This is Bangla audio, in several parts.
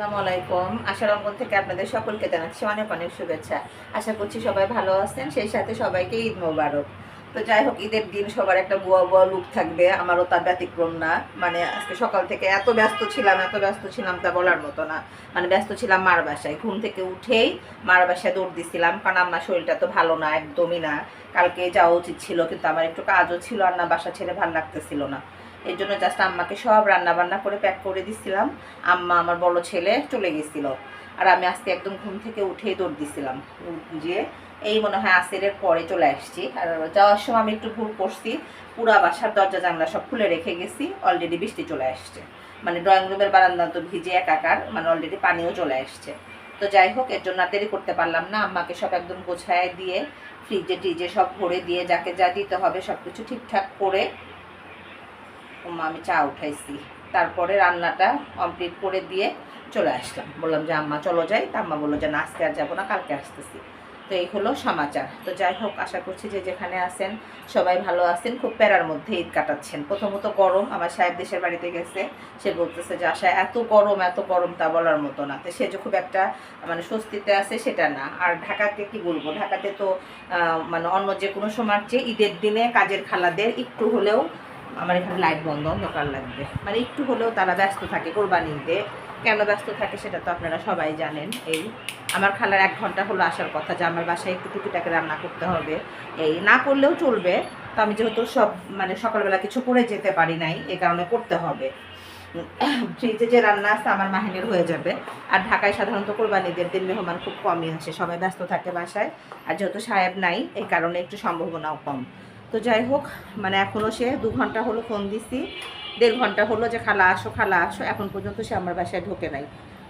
আসসালামু আলাইকুম। আশার অঙ্গন থেকে আপনাদের সকলকে জানাচ্ছি অনেক অনেক শুভেচ্ছা। আশা করছি সবাই ভালো আছেন, সেই সাথে সবাইকে ঈদ মোবারক। তো যাই হোক, ঈদের দিন সবার একটা বুয়া বুয়া লুক থাকবে, আমারও তার ব্যতিক্রম না। মানে আজকে সকাল থেকে এত ব্যস্ত ছিলাম, এত ব্যস্ত ছিলাম তা বলার মতো না। মানে ব্যস্ত ছিলাম মার বাসায়। ঘুম থেকে উঠেই মার বাসায় দৌড় দিছিলাম, কারণ আমার শরীরটা তো ভালো না, একদমই না। কালকে যাওয়া উচিত ছিল, কিন্তু আমার একটু কাজও ছিল আর না, বাসা ছেড়ে ভালো লাগতেছিল না। এর জন্য জাস্ট আম্মাকে সব রান্না বান্না করে প্যাক করে দিছিলাম। আম্মা আমার বড় ছেলে চলে গেছিল। আর আমি আজকে একদম ঘুম থেকে উঠেই দৌড় দিছিলাম। যে এই মনে হয় আসেরের পরে চলে আসছি। আর যাওয়ার সময় আমি একটু ভুল করছি। পুরা বাসার দরজা জানলা সব খুলে রেখে গেছি। অলরেডি বৃষ্টি চলে আসছে। মানে ড্রয়িং রুমের বারান্দা তো ভিজে একাকার। মানে অলরেডি পানিও চলে আসছে। তো যাই হোক, এর জন্য দেরি করতে পারলাম না। আম্মাকে সব একদম গোছায় দিয়ে ফ্রিজে টিজে সব ভরে দিয়ে, যাকে যা দিতে হবে সব কিছু ঠিকঠাক করে ওমা আমি চা উঠাইছি। তারপরে রান্নাটা কমপ্লিট করে দিয়ে চলে আসলাম। বললাম যে, আম্মা, চলো যাই। তা আম্মা বলল যে, না, আজকে আর যাব না, কালকে আসতেছি। তো এই হলো সমাচার। তো যাই হোক, আশা করছি যে, যেখানে আছেন, সবাই ভালো আছেন। খুব প্যারার মধ্যে ঈদ কাটাচ্ছেন। প্রথমত গরম। আমার সাহেব দেশের বাড়িতে গেছে। সে বলতেছে যে আশা এত গরম এত গরম তা বলার মতো না। তো সে যে, খুব একটা মানে স্বস্তিতে আছে সেটা না। আর ঢাকাতে কি বলব? ঢাকাতে তো মানে অন্য যে কোনো সময় চেয়ে ঈদের দিনে কাজের খালাদের একটু হলেও আমার এখানে লাইট বন্ধ, অন্ধকার লাগবে। মানে একটু হলেও তারা ব্যস্ত থাকে কোরবানিতে। কেন ব্যস্ত থাকে সেটা তো আপনারা সবাই জানেন। এই আমার খালার এক ঘণ্টা হলো আসার কথা যে আমার বাসায় একটু টুকিটাকে রান্না করতে হবে। এই না করলেও চলবে। তো আমি যেহেতু সব মানে সকালবেলা কিছু করে যেতে পারি নাই, এ কারণে করতে হবে। ফ্রিজে যে রান্না আছে আমার মাহিনের হয়ে যাবে। আর ঢাকায় সাধারণত কোরবানিদের দিন মেহমান খুব কমই আসে, সবাই ব্যস্ত থাকে বাসায়। আর যেহেতু সাহেব নাই এই কারণে একটু সম্ভাবনাও কম। তো যাই হোক মানে এখনও সে দু ঘণ্টা হলো ফোন দিছি। দেড় ঘণ্টা হলো যে, খালা আসো খালা আসো। এখন পর্যন্ত সে আমার বাসায় ঢোকে নাই।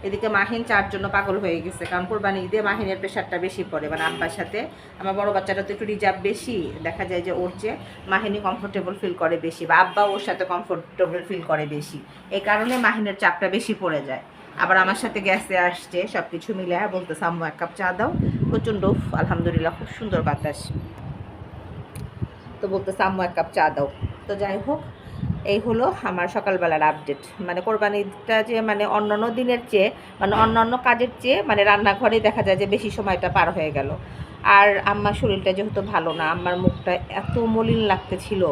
এদিকে মাহিন চার জন্য পাগল হয়ে গেছে, কারণ কোরবানি ঈদে মাহিনের প্রেশারটা বেশি পড়ে মানে আব্বার সাথে। আমার বড় বাচ্চাটা তো একটু রিজার্ভ বেশি, দেখা যায় যে ওর চেয়ে মাহিনী কমফোর্টেবল ফিল করে বেশি বা আব্বা ওর সাথে কমফোর্টেবল ফিল করে বেশি। এই কারণে মাহিনের চাপটা বেশি পড়ে যায়। আবার আমার সাথে গ্যাসে আসছে সব কিছু মিলে বলতেছে, আম্মু, এক কাপ চা দাও। প্রচণ্ড আলহামদুলিল্লাহ, খুব সুন্দর বাতাস। তো বলতেছে, আম্মু, এক কাপ চা দাও। তো যাই হোক, এই হলো আমার সকালবেলার আপডেট মানে কোরবানিটা যে মানে অন্যান্য দিনের চেয়ে মানে অন্যান্য কাজের চেয়ে মানে রান্নাঘরে দেখা যায় যে, বেশি সময়টা পার হয়ে গেল। আর আম্মার শরীরটা যেহেতু ভালো না, আম্মার মুখটা এত মলিন লাগতেছিল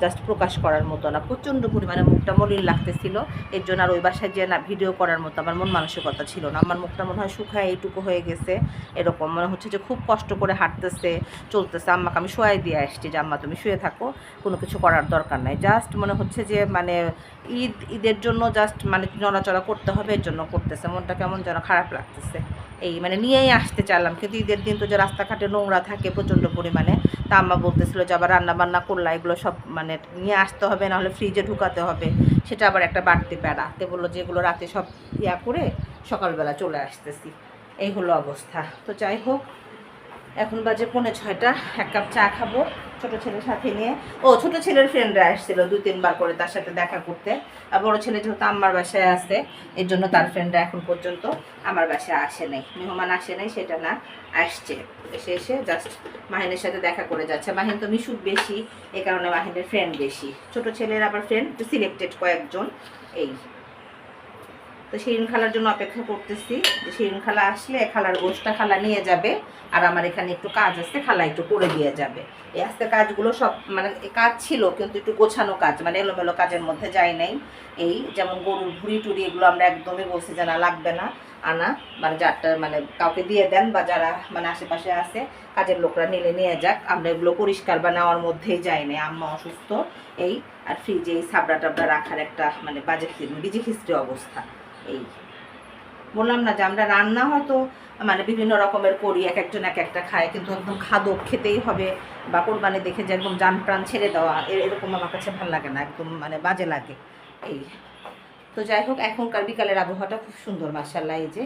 জাস্ট প্রকাশ করার মতো না। প্রচণ্ড পরিমাণে মুখটা মলিন লাগতেছিল। এর জন্য আর ওই বাসায় যে না ভিডিও করার মতো আমার মন মানসিকতা ছিল না। আমার মুখটা মনে হয় শুকায় এইটুকু হয়ে গেছে। এরকম মনে হচ্ছে যে খুব কষ্ট করে হাঁটতেছে, চলতেছে। আম্মাকে আমি শোয়াই দিয়ে আসছি যে, আম্মা, তুমি শুয়ে থাকো। কোনো কিছু করার দরকার নাই। জাস্ট মনে হচ্ছে যে মানে ঈদ, ঈদের জন্য জাস্ট মানে নড়াচড়া করতে হবে, এর জন্য করতেছে। মনটা কেমন যেন খারাপ লাগতেছে। এই মানে নিয়েই আসতে চাইলাম। কিন্তু ঈদের দিন তো যে রাস্তাঘাটে নোংরা থাকে প্রচণ্ড পরিমাণে তা আম্মা বলতেছিল যে, আবার রান্নাবান্না করলা, এগুলো সব মানে নিয়ে আসতে হবে, নাহলে ফ্রিজে ঢুকাতে হবে। সেটা আবার একটা বাড়তি প্যারা। তে বলল যে, এগুলো রাতে সব ইয়া করে সকালবেলা চলে আসতেছি। এই হলো অবস্থা। তো যাই হোক, এখন বাজে পৌনে ছয়টা, এক কাপ চা খাব। ছোট ছেলের সাথে নিয়ে, ও ছোট ছেলের ফ্রেন্ডরা আসছিল দুই তিনবার করে তার সাথে দেখা করতে। আর বড় ছেলে যেহেতু আমার বাসায় আছে, এর জন্য তার ফ্রেন্ডরা এখন পর্যন্ত আমার বাসায় আসে নাই। মেহমান আসে নাই, সেটা না, আসছে। এসে এসে জাস্ট মাহিনের সাথে দেখা করে যাচ্ছে। মাহিন তো মিশুক বেশি, এ কারণে মাহিনের ফ্রেন্ড বেশি। ছোট ছেলের আবার ফ্রেন্ড সিলেক্টেড কয়েকজন, এই। তো শিরিন খালার জন্য অপেক্ষা করতেছি যে শিরিন খালা আসলে খালার গোষ্ঠটা খালা নিয়ে যাবে আর আমার এখানে একটু কাজ আছে, খালা একটু করে দিয়ে যাবে। এই আস্তে কাজগুলো সব মানে কাজ ছিল, কিন্তু একটু গোছানো কাজ মানে এলোমেলো কাজের মধ্যে যায় নাই। এই যেমন গরুর ভুড়ি টুড়ি এগুলো আমরা একদমই বলছি যে না, লাগবে না, আনা মানে যারটা মানে কাউকে দিয়ে দেন বা যারা মানে আশেপাশে আছে, কাজের লোকরা নিলে নিয়ে যাক। আমরা এগুলো পরিষ্কার বা নেওয়ার মধ্যেই যাই নাই, আম্মা অসুস্থ, এই, আর ফ্রিজে এই সাবড়া টাবড়া রাখার একটা মানে বাজে, বিজি খিস্ত্রি অবস্থা। এই বললাম না যে আমরা রান্না হয়তো মানে বিভিন্ন রকমের করি, এক একজন এক একটা খায়, কিন্তু একদম খাদক খেতেই হবে বা কোরবানি দেখে যে একদম যান প্রাণ ছেড়ে দেওয়া এরকম আমার কাছে ভালো লাগে না, একদম মানে বাজে লাগে। এই। তো যাই হোক, এখনকার বিকালের আবহাওয়াটা খুব সুন্দর মার্শাল্লাহ এই যে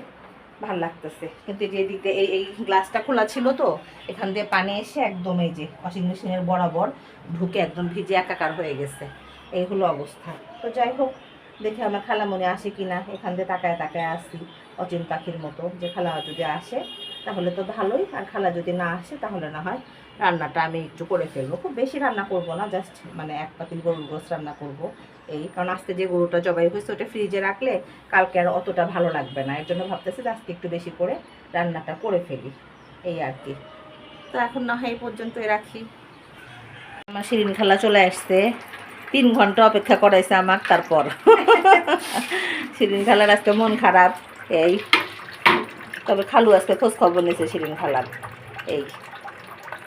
ভালো লাগতেছে। কিন্তু যে দিয়ে এই এই গ্লাসটা খোলা ছিল তো, এখান দিয়ে পানি এসে একদম এই যে ওয়াশিং মেশিনের বরাবর ঢুকে একদম ভিজে একাকার হয়ে গেছে। এই হলো অবস্থা। তো যাই হোক দেখে আমার খালা মনে আসে কি না এখান দিয়ে তাকায় তাকায় আসি অচিন পাখির মতো, যে খালা যদি আসে তাহলে তো ভালোই, আর খালা যদি না আসে তাহলে না হয় রান্নাটা আমি একটু করে ফেলব। খুব বেশি রান্না করব না জাস্ট মানে এক পাতিল গরুর গোস রান্না করব এই, কারণ আজকে যে গরুটা জবাই হয়েছে ওটা ফ্রিজে রাখলে কালকে আর অতটা ভালো লাগবে না, এর জন্য ভাবতেছি আজকে একটু বেশি করে রান্নাটা করে ফেলি, এই আর কি। তো এখন না হয় এই পর্যন্তই রাখি। আমার শিরিন খালা চলে আসছে, তিন ঘণ্টা অপেক্ষা করাইছে আমার তারপর। শিরিন খালার আজকে মন খারাপ, এই। তবে খালু আজকে খোঁজ খবর নিয়েছে শিরিন খালার, এই।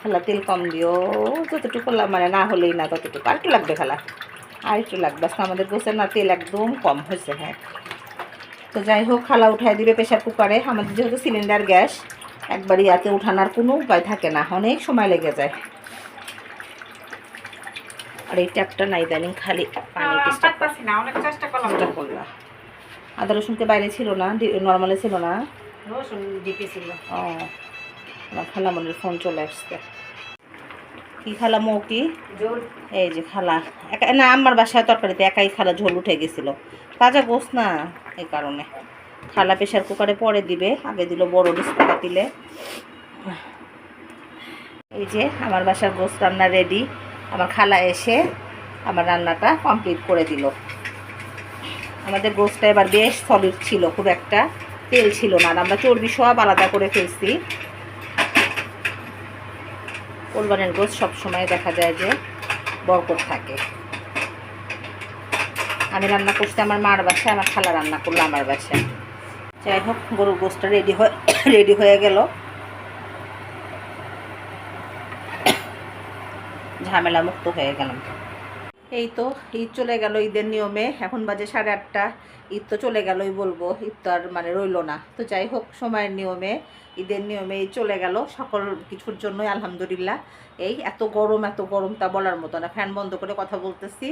খালা তেল কম দিও, যতটুকু মানে না হলেই না ততটুকু, আর একটু লাগবে খালা, আর একটু লাগবে। আজকে আমাদের গোছের না তেল একদম কম হয়েছে হ্যাঁ। তো যাই হোক, খালা উঠায় দিবে প্রেশার কুকারে। আমাদের যেহেতু সিলিন্ডার গ্যাস একবার ইয়াতে উঠানোর কোনো উপায় থাকে না, অনেক সময় লেগে যায়। আর এই ট্যাপটা নাই ইদানিং খালি পানি না চেষ্টা করলাম। আদা রসুনকে বাইরে ছিল না নর্মালে ছিল না? রসুন ডিপে ছিল। ও আমার খালামনির ফোন চলে আসছে। কি খালা মৌ কি? এই যে খালা। একা না আমার বাসায় তরকারিতে একাই খালা ঝোল উঠে গেছিল। তাজা গোস না এই কারণে। খালা প্রেশার কুকারে পরে দিবে আগে দিল বড় ডিসপাটা দিলে এই যে আমার বাসার গোস রান্না রেডি আমার খালা এসে আমার রান্নাটা কমপ্লিট করে দিল। আমাদের গোসটা এবার বেশ সলিড ছিল, খুব একটা তেল ছিল না, আর আমরা চর্বি সব আলাদা করে ফেলছি। কোরবানের গোস সবসময় দেখা যায় যে বরকত থাকে। আমি রান্না করছি আমার মার বাসায়, আমার খালা রান্না করল আমার বাসায়। যাই হোক, গরুর গোসটা রেডি হয়ে রেডি হয়ে গেল। ঝামেলা মুক্ত হয়ে গেলাম। এই তো, ঈদ চলে গেল ঈদের নিয়মে। এখন বাজে সাড়ে আটটা। ঈদ তো চলে গেলই বলব, ঈদ তো আর মানে রইল না। তো যাই হোক, সময়ের নিয়মে, ঈদের নিয়মে এই চলে গেল। সকল কিছুর জন্যই আলহামদুলিল্লাহ। এই এত গরম এত গরম তা বলার মতো না। ফ্যান বন্ধ করে কথা বলতেছি।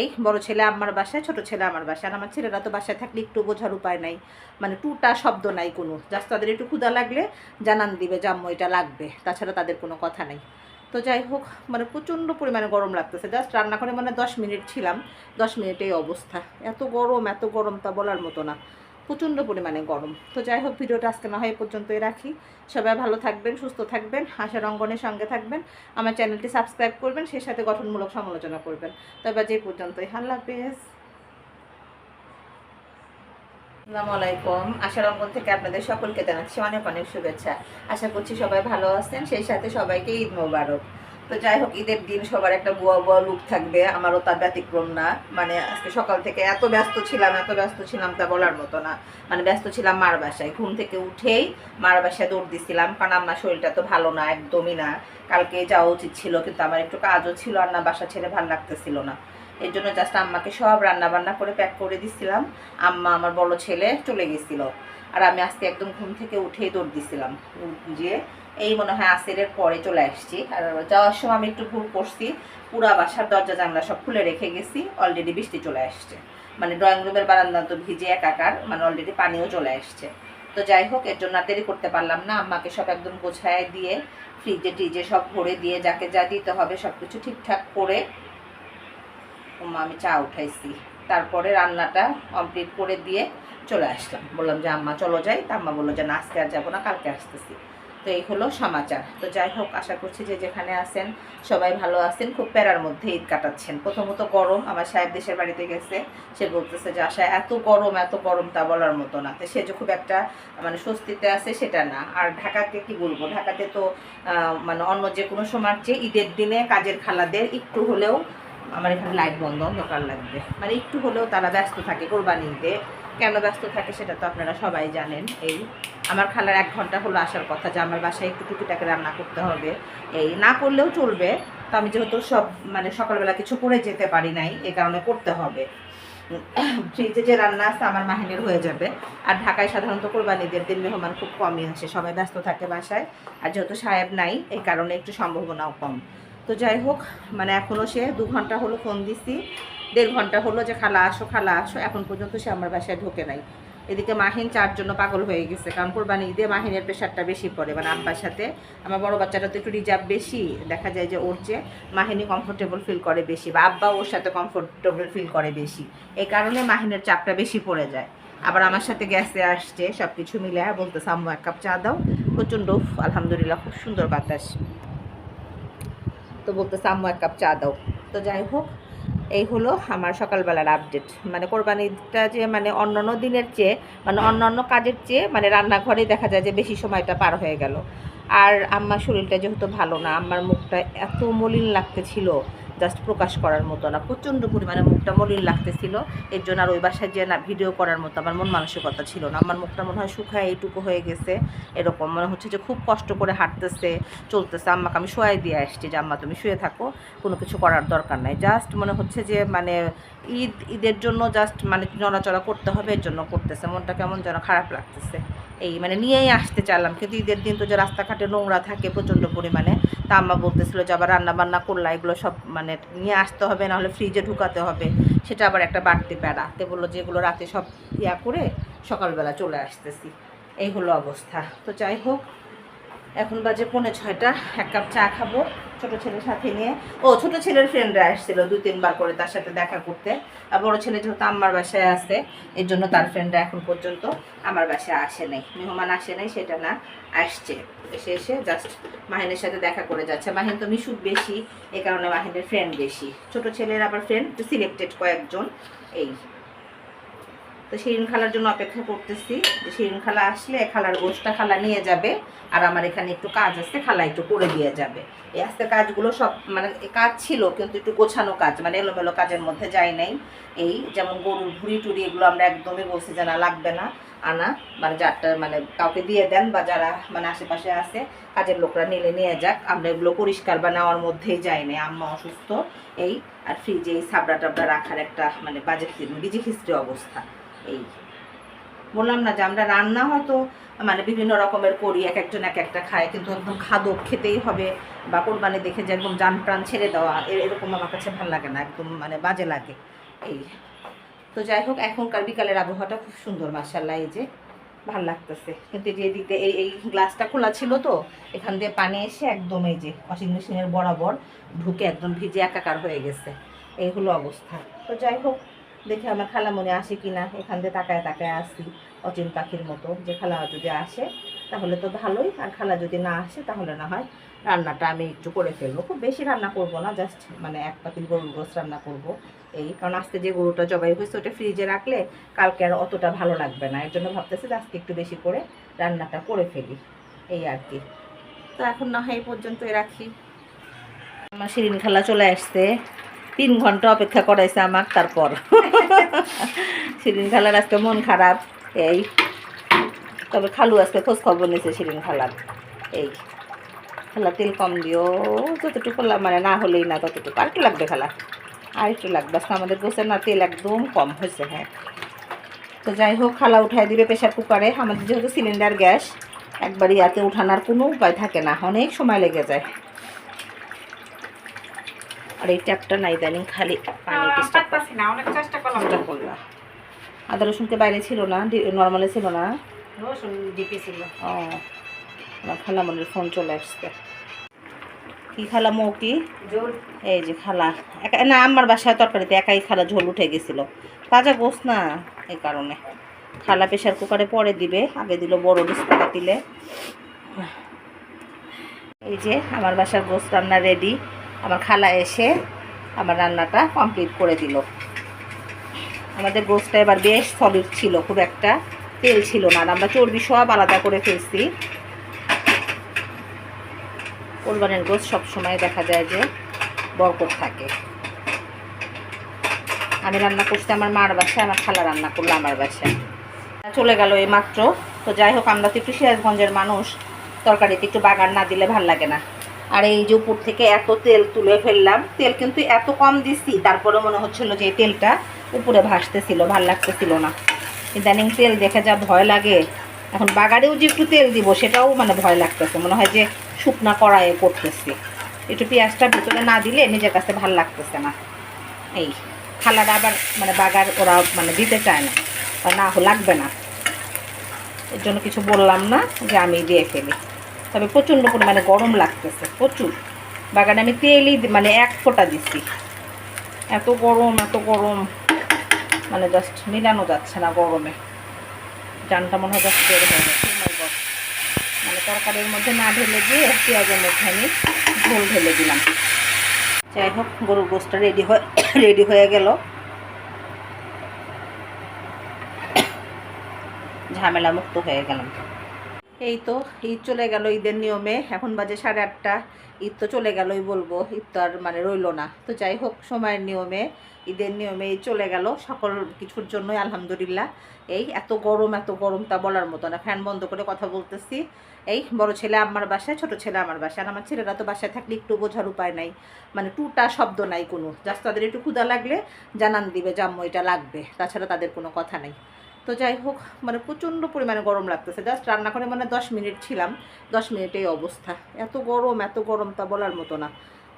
এই বড় ছেলে আমার বাসায়, ছোট ছেলে আমার বাসায়। আর আমার ছেলেরা তো বাসায় থাকলে একটু বোঝার উপায় নাই। মানে টুটা শব্দ নাই কোনো। জাস্ট তাদের একটু ক্ষুদা লাগলে জানান দিবে জাম্মু এটা লাগবে। তাছাড়া তাদের কোনো কথা নেই। তো যাই হোক মানে প্রচণ্ড পরিমাণে গরম লাগতেছে। জাস্ট রান্নাঘরে মানে দশ মিনিট ছিলাম, দশ মিনিটেই অবস্থা। এত গরম এত গরম তা বলার মতো না। প্রচণ্ড পরিমাণে গরম। তো যাই হোক, ভিডিওটা আজকে না হয় এ পর্যন্তই রাখি। সবাই ভালো থাকবেন, সুস্থ থাকবেন, আশার অঙ্গনের সঙ্গে থাকবেন। আমার চ্যানেলটি সাবস্ক্রাইব করবেন, সেই সাথে গঠনমূলক সমালোচনা করবেন। তবে যে পর্যন্তই হাল্লা হাফেজ। আসসালামু আলাইকুম। আশার অঙ্গন থেকে আপনাদের সকলকে জানাচ্ছি অনেক অনেক শুভেচ্ছা। আশা করছি সবাই ভালো আছেন, সেই সাথে সবাইকে ঈদ মোবারক। তো যাই হোক, ঈদের দিন সবার একটা বুয়া বুয়া লুক থাকবে, আমারও তার ব্যতিক্রম না। মানে আজকে সকাল থেকে এত ব্যস্ত ছিলাম, এত ব্যস্ত ছিলাম তা বলার মতো না। মানে ব্যস্ত ছিলাম মার বাসায়। ঘুম থেকে উঠেই মার বাসায় দৌড় দিছিলাম। কারণ আমার শরীরটা তো ভালো না, একদমই না। কালকে যাওয়া উচিত ছিল, কিন্তু আমার একটু কাজও ছিল আর না, বাসা ছেড়ে ভালো লাগতেছিল না। এর জন্য জাস্ট আম্মাকে সব রান্না বান্না করে প্যাক করে দিছিলাম। আম্মা আমার বড় ছেলে চলে গেছিল। আর আমি আজকে একদম ঘুম থেকে উঠেই দৌড় দিছিলাম। যে এই মনে হয় আসেরের পরে চলে আসছি। আর যাওয়ার সময় আমি একটু ভুল করছি। পুরা বাসার দরজা, জানলা সব খুলে রেখে গেছি। অলরেডি বৃষ্টি চলে আসছে। মানে ড্রয়িং রুমের বারান্দা তো ভিজে একাকার। মানে অলরেডি পানিও চলে আসছে। তো যাই হোক, এর জন্য দেরি করতে পারলাম না। আম্মাকে সব একদম গোছায় দিয়ে ফ্রিজে টিজে সব ভরে দিয়ে যাকে যা দিতে হবে সব কিছু ঠিকঠাক করে আমি চা উঠাইছি। তারপরে রান্নাটা কমপ্লিট করে দিয়ে চলে আসলাম। বললাম যে, আম্মা, চলো যাই। তা আম্মা বলল যে, না, আজকে আর যাব না, কালকে আসতেছি। তো এই হলো সমাচার। তো যাই হোক, আশা করছি যে, যেখানে আছেন, সবাই ভালো আছেন। খুব প্যারার মধ্যে ঈদ কাটাচ্ছেন। প্রথমত গরম, আমার সাহেব দেশের বাড়িতে গেছে। সে বলতেছে যে, আশা, এত গরম এত গরম তা বলার মতো না। তো সে যে, খুব একটা মানে স্বস্তিতে আছে, সেটা না। আর ঢাকাতে কি বলব? ঢাকাতে তো মানে অন্য যে কোনো সময়ের চেয়ে ঈদের দিনে কাজের খালাদের একটু হলেও আমার এখানে লাইট বন্ধ, অন্ধকার লাগবে। মানে একটু হলেও তারা ব্যস্ত থাকে কোরবানি ঈদে কেন ব্যস্ত থাকে সেটা তো আপনারা সবাই জানেন। এই আমার খালার এক ঘণ্টা হলো আসার কথা যে আমার বাসায় একটু টুকিটাকে রান্না করতে হবে। এই না করলেও চলবে। তো আমি যেহেতু সব মানে সকালবেলা কিছু করে যেতে পারি নাই এই কারণে করতে হবে। ফ্রিজে যে রান্না আছে আমার মাহিনের হয়ে যাবে। আর ঢাকায় সাধারণত কোরবানিদের দিন মেহমান খুব কমই আসে। সবাই ব্যস্ত থাকে বাসায়। আর যেহেতু সাহেব নাই এই কারণে একটু সম্ভাবনাও কম। তো যাই হোক মানে এখনও সে দু ঘণ্টা হলো ফোন দিছি, দেড় ঘণ্টা হলো যে খালা আসো খালা আসো, এখন পর্যন্ত সে আমার বাসায় ঢোকে নাই। এদিকে মাহিন চার জন্য পাগল হয়ে গেছে, কারণ কোরবানি ঈদে মাহিনের প্রেশারটা বেশি পড়ে মানে আব্বার সাথে। আমার বড় বাচ্চাটা তো একটু রিজার্ভ বেশি, দেখা যায় যে ওর চেয়ে মাহিনী কমফোর্টেবল ফিল করে বেশি, বা আব্বা ওর সাথে কমফোর্টেবল ফিল করে বেশি। এই কারণে মাহিনের চাপটা বেশি পড়ে যায়। আবার আমার সাথে গ্যাসে আসছে সব কিছু মিলে বলতেছে, আম্মু, এক কাপ চা দাও। প্রচণ্ড আলহামদুলিল্লাহ, খুব সুন্দর বাতাস। তো বলতেছে, আম্মু, এক কাপ চা দাও। তো যাই হোক, এই হলো আমার সকালবেলার আপডেট মানে কোরবানিটা যে মানে অন্যান্য দিনের চেয়ে মানে অন্যান্য কাজের চেয়ে মানে রান্নাঘরেই দেখা যায় যে, বেশি সময়টা পার হয়ে গেল। আর আম্মার শরীরটা যেহেতু ভালো না, আম্মার মুখটা এত মলিন লাগতেছিল। জাস্ট প্রকাশ করার মতো না। প্রচণ্ড পরিমাণে মুখটা মলিন লাগতেছিল। এর জন্য আর ওই বাসায় যে না ভিডিও করার মতো আমার মন মানসিকতা ছিল না। আমার মুখটা মনে হয় শুকায় এইটুকু হয়ে গেছে। এরকম মনে হচ্ছে যে খুব কষ্ট করে হাঁটতেছে, চলতেছে। আম্মাকে আমি শোয়াই দিয়ে আসছি যে, আম্মা, তুমি শুয়ে থাকো। কোনো কিছু করার দরকার নাই। জাস্ট মনে হচ্ছে যে মানে ঈদ, ঈদের জন্য জাস্ট মানে নড়াচড়া করতে হবে, এর জন্য করতেছে। মনটা কেমন যেন খারাপ লাগতেছে। এই মানে নিয়েই আসতে চাইলাম। কিন্তু ঈদের দিন তো যে রাস্তাঘাটে নোংরা থাকে প্রচণ্ড পরিমাণে। তা আম্মা বলতেছিল যে, আবার রান্না বান্না করলা, এগুলো সব মানে নিয়ে আসতে হবে, নাহলে ফ্রিজে ঢুকাতে হবে। সেটা আবার একটা বাড়তি প্যারা। তে বলল যেগুলো রাতে সব ইয়া করে সকালবেলা চলে আসতেছি। এই হলো অবস্থা। তো যাই হোক, এখন বাজে পৌনে ছয়টা। এক কাপ চা খাব। ছোট ছেলের সাথে নিয়ে। ও, ছোট ছেলের ফ্রেন্ডরা আসছিল দু তিনবার করে তার সাথে দেখা করতে। আর বড় ছেলে যেহেতু আমার বাসায় আছে, এর জন্য তার ফ্রেন্ডরা এখন পর্যন্ত আমার বাসায় আসে নাই। মেহমান আসে নাই, সেটা না, আসছে। এসে এসে জাস্ট মাহিনের সাথে দেখা করে যাচ্ছে। মাহিন তো মিশুক বেশি এই কারণে মাহিনের ফ্রেন্ড বেশি। ছোট ছেলের আবার ফ্রেন্ড সিলেক্টেড কয়েকজন। এই। তো শিরিন খালার জন্য অপেক্ষা করতেছি যে শিরিন খালা আসলে খালার গোষ্ঠটা খালা নিয়ে যাবে, আর আমার এখানে একটু কাজ আছে, খালা একটু করে দিয়ে যাবে। এই আস্তে কাজগুলো সব মানে কাজ ছিল, কিন্তু একটু গোছানো কাজ মানে এলোমেলো কাজের মধ্যে যায় নাই। এই যেমন গরুর ভুড়ি টুড়ি এগুলো আমরা একদমই বলছি যে না, লাগবে না, আনা মানে যারটা মানে কাউকে দিয়ে দেন বা যারা মানে আশেপাশে আছে, কাজের লোকরা নিলে নিয়ে যাক, আমরা এগুলো পরিষ্কার বা নেওয়ার মধ্যেই যাই নাই, আম্মা অসুস্থ, এই, আর ফ্রিজে এই সাবড়া টাবড়া রাখার একটা মানে বাজে বিজি খিস্ত্রি অবস্থা। এই বললাম না যে আমরা রান্না হয়তো মানে বিভিন্ন রকমের করি, এক একজন এক একটা খায়, কিন্তু একদম খাদক খেতেই হবে বা কোরবানি দেখে যে একদম জান প্রাণ ছেড়ে দেওয়া এরকম আমার কাছে ভালো লাগে না, একদম মানে বাজে লাগে। এই তো যাই হোক, এখনকার বিকালের আবহাওয়াটা খুব সুন্দর মাসাল্লাহ এই যে ভালো লাগতেছে। কিন্তু যে দিয়ে এই এই গ্লাসটা খোলা ছিল তো, এখান দিয়ে পানি এসে একদম এই যে ওয়াশিং মেশিনের বরাবর ঢুকে একদম ভিজে একাকার হয়ে গেছে। এই হলো অবস্থা। তো যাই হোক দেখে আমার খালামণি আসে কি না এখান দিয়ে তাকায় তাকায় আসি, অচিন পাখির মতো। যে খালা যদি আসে, তাহলে তো ভালোই। আর খালা যদি না আসে, তাহলে না হয় রান্নাটা আমি একটু করে ফেলব। খুব বেশি রান্না করব না জাস্ট মানে এক পাতিল গরুর গোস রান্না করব এই। কারণ আজকে যে গরুটা জবাই হয়েছে, ওটা ফ্রিজে রাখলে কালকে আর অতটা ভালো লাগবে না। এর জন্য ভাবতেছি যে আজকে একটু বেশি করে রান্নাটা করে ফেলি। এই আর কি। তো এখন না হয় এই পর্যন্তই রাখি। আমার শিরিন খালা চলে আসছে। তিন ঘণ্টা অপেক্ষা করাইছে আমার তারপর। শিরিন খালার আজকে মন খারাপ এই। তবে খালু আজকে খোঁজ খবর নিয়েছে শিরিন খালার। এই খালা তেল কম দিও যতটুকু মানে না হলেই না ততটুকু। আর একটু লাগবে খালা আর একটু লাগবে। আজকে আমাদের গোছের না তেল একদম কম হয়েছে হ্যাঁ। তো যাই হোক খালা উঠাই দিবে প্রেশার কুকারে। আমাদের যেহেতু সিলিন্ডার গ্যাস একবার ইয়াতে উঠানোর কোনো উপায় থাকে না। অনেক সময় লেগে যায়। আর এই ট্যাপটা নাই ইদানিং খালি পানি না চেষ্টা করলাম। আদা রসুনকে বাইরে ছিল না নর্মালে ছিল না? রসুন ডিপে ছিল। ও আমার খালামনির ফোন চলে আসছে। কি খালা মৌ কি? এই যে খালা। একা না আমার বাসায় তরকারিতে একাই খালা ঝোল উঠে গেছিল। তাজা গোস না এই কারণে। খালা প্রেশার কুকারে পরে দিবে আগে দিল বড় ডিসকা দিলে। এই যে আমার বাসার গোস রান্না রেডি আমার খালা এসে আমার রান্নাটা কমপ্লিট করে দিল। আমাদের গোসটা এবার বেশ সলিড ছিল, খুব একটা তেল ছিল না, আর আমরা চর্বি সব আলাদা করে ফেলছি। কোরবানের গোস সবসময় দেখা যায় যে বরকত থাকে। আমি রান্না করছি আমার মার বাসায়, আমার খালা রান্না করল আমার বাসায়। চলে গেল এই মাত্র তো যাই হোক, আমরা তো একটু সিরাজগঞ্জের মানুষ, তরকারিতে একটু বাগান না দিলে ভালো লাগে না। আর এই যে উপর থেকে এত তেল তুলে ফেললাম, তেল কিন্তু এত কম দিছি, তারপরে মনে হচ্ছিল যে তেলটা উপরে ভাসতেছিল, ভালো লাগতেছিল না। ইদানিং তেল দেখে যা ভয় লাগে। এখন বাগারেও যে একটু তেল দিব, সেটাও মানে ভয় লাগতেছে, মনে হয় যে শুকনা কড়াইয়ে করতেছি। একটু পেঁয়াজটা ভিতরে না দিলে নিজের কাছে ভালো লাগতেছে না। এই খালাটা আবার মানে বাগার ওরা মানে দিতে চায় না, বা না লাগবে না। এর জন্য কিছু বললাম না, যে আমি দিয়ে ফেলি। তবে প্রচণ্ড পরিমাণে গরম লাগতেছে, প্রচুর। বাগানে আমি তেলই মানে এক ফোঁটা দিছি। এত গরম এত গরম। মানে জাস্ট মিলানো যাচ্ছে না গরমে। জানটা মনে হয় জাস্ট বের হয়ে গেছে Oh মানে তরকারির মধ্যে না ঢেলে দিয়ে পেঁয়াজের মধ্যে আমি ঝোল ঢেলে দিলাম। যাই হোক, গরুর গোসটা রেডি হয়ে রেডি হয়ে গেল। ঝামেলা মুক্ত হয়ে গেলাম। এই তো, ঈদ চলে গেল, ঈদের নিয়মে। এখন বাজে সাড়ে আটটা। ঈদ তো চলে গেলই বলব, ঈদ তো আর মানে রইল না। তো যাই হোক, সময়ের নিয়মে, ঈদের নিয়মে এই চলে গেল। সকল কিছুর জন্যই আলহামদুলিল্লাহ। এই এত গরম এত গরম তা বলার মতো না। ফ্যান বন্ধ করে কথা বলতেছি। এই বড় ছেলে আমার বাসায়, ছোট ছেলে আমার বাসায়। আর আমার ছেলেরা তো বাসায় থাকলে একটু বোঝার উপায় নাই। মানে টুটা শব্দ নাই কোনো। জাস্ট তাদের একটু ক্ষুদা লাগলে জানান দিবে যে, আম্মু, এটা লাগবে। তাছাড়া তাদের কোনো কথা নেই। তো যাই হোক মানে প্রচণ্ড পরিমাণে গরম লাগতেছে। জাস্ট রান্না করে মানে দশ মিনিট ছিলাম, দশ মিনিটেই অবস্থা। এত গরম এত গরম তা বলার মতো না।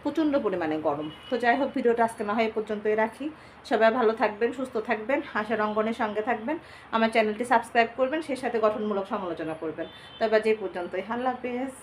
প্রচণ্ড পরিমাণে গরম। তো যাই হোক, ভিডিওটা আজকে না হয় এ পর্যন্তই রাখি। সবাই ভালো থাকবেন, সুস্থ থাকবেন আশার অঙ্গনের সঙ্গে থাকবেন। আমার চ্যানেলটি সাবস্ক্রাইব করবেন, সেই সাথে গঠনমূলক সমালোচনা করবেন। তবে এই পর্যন্তই হাল্লা হাফেজ।